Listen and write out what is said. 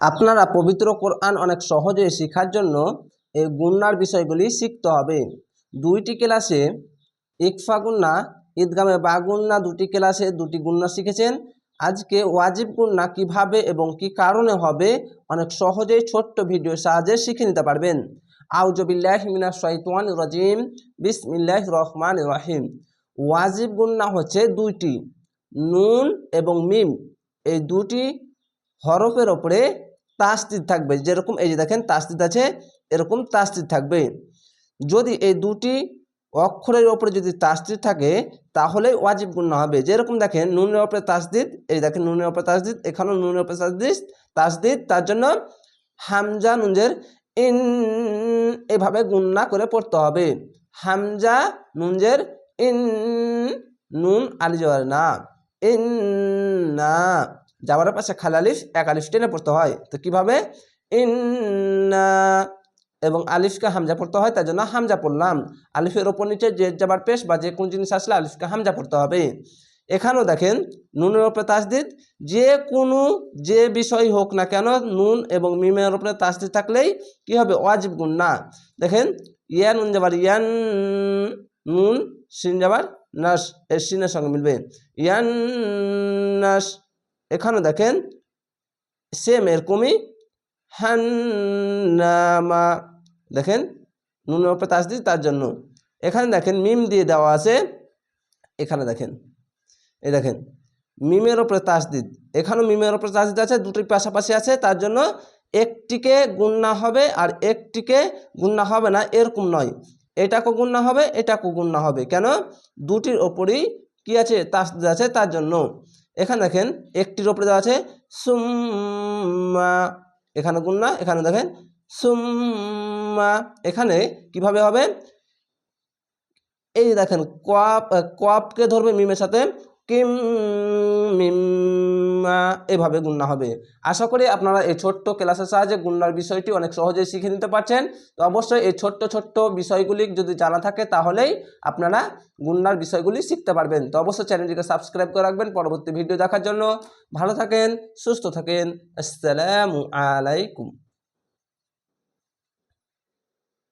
আপনারা পবিত্র কোরআন অনেক সহজে শেখার জন্য এই গুন্নার বিষয়গুলি শিখতে হবে। দুইটি ক্লাসে ইকফা গুন্না ঈদগামে বা গুন্না দুটি ক্লাসে দুটি গুন্না শিখেছেন। আজকে ওয়াজিব গুন্না কীভাবে এবং কি কারণে হবে অনেক সহজেই ছোট্ট ভিডিওর সাহায্যে শিখে নিতে পারবেন। আউজবিল্লাহ মিনা শৈতান রাজিম। বিসমিল্লাহ রহমান রহিম। ওয়াজিব গুন্না হচ্ছে দুইটি, নুন এবং মিম। এই দুটি হরফের ওপরে তাস্তিদ থাকবে। যেরকম এই যে দেখেন, তাস্তিদ আছে, এরকম তাস্তিদ থাকবে। যদি এই দুটি অক্ষরের ওপরে যদি তাসদিদ থাকে, তাহলে ওয়াজিব গুন্না হবে। যেরকম দেখেন, নুনের ওপরে তাসদিদ এই দেখেন, নুনের ওপরে তাসদিদ এখানেও নুনের ওপরে তাসদিদ তাসদিদ তার জন্য হামজা নুনজের ইন এভাবে গুন্না করে পড়তে হবে। হামজা নুনজের ইন, নুন আলি যাওয়ার না, ইন না। যাওয়ার পাশে খালালিফ এক আলিফ টেনে পড়তে হয়। তো কীভাবে? ইন্না এবং আলিফকে হামজা পড়তে হয়, তার জন্য হামজা পড়লাম। আলিফের ওপর নিচে যে যাবার পেশ বা যে কোন জিনিস আসলে আলিফকে হামজা পড়তে হবে। এখানেও দেখেন, নুনের ওপরে তাসদিদ, যে কোনো যে বিষয় হোক না কেন, নুন এবং মিমের ওপরে তাসদিদ থাকলেই কি হবে? ওয়াজিব গুণ না। দেখেন, ইয়া নুন যাবার ইয়ান, নুন, সিন যাবার নাস, এর সিনের সঙ্গে মিলবে। ইয়ান, নাস এখানেও দেখেন সেম এরকমই, হান্নামা, দেখেন, নুনের ওপরে তাসদিদ তার জন্য। এখানে দেখেন, মিম দিয়ে দেওয়া আছে, এখানে দেখেন, এই দেখেন, মিমের ওপরে তাসদিদ এখানেও মিমের ওপরে তাসদিদ আছে দুটি পাশাপাশি আছে, তার জন্য একটিকে গুন্না হবে আর একটিকে গুন্না হবে না, এরকম নয়। এটাকেও গুন্না হবে এটাকেও গুন্না হবে। কেন? দুটির ওপরই কি আছে? তাসদিদ আছে, তার জন্য। এখানে দেখেন, একটির ওপরে দেওয়া আছে, সুম্মা। এখানে গুন্না এখানে দেখেন, সুম্মা। এখানে কীভাবে হবে? এই দেখেন, কোয়াপ, কোয়াপকে ধরবে মিমের সাথে কিম মিম্মা। এভাবে গুন্না হবে। আশা করি আপনারা এই ছোট্ট ক্লাসের সাহায্যে গুন্নার বিষয়টি অনেক সহজেই শিখে নিতে পারছেন। তো অবশ্যই এই ছোট্ট ছোট্ট বিষয়গুলি যদি জানা থাকে, তাহলেই আপনারা গুন্নার বিষয়গুলি শিখতে পারবেন। তো অবশ্যই চ্যানেলটিকে সাবস্ক্রাইব করে রাখবেন পরবর্তী ভিডিও দেখার জন্য। ভালো থাকেন, সুস্থ থাকেন। আসসালামু আলাইকুম।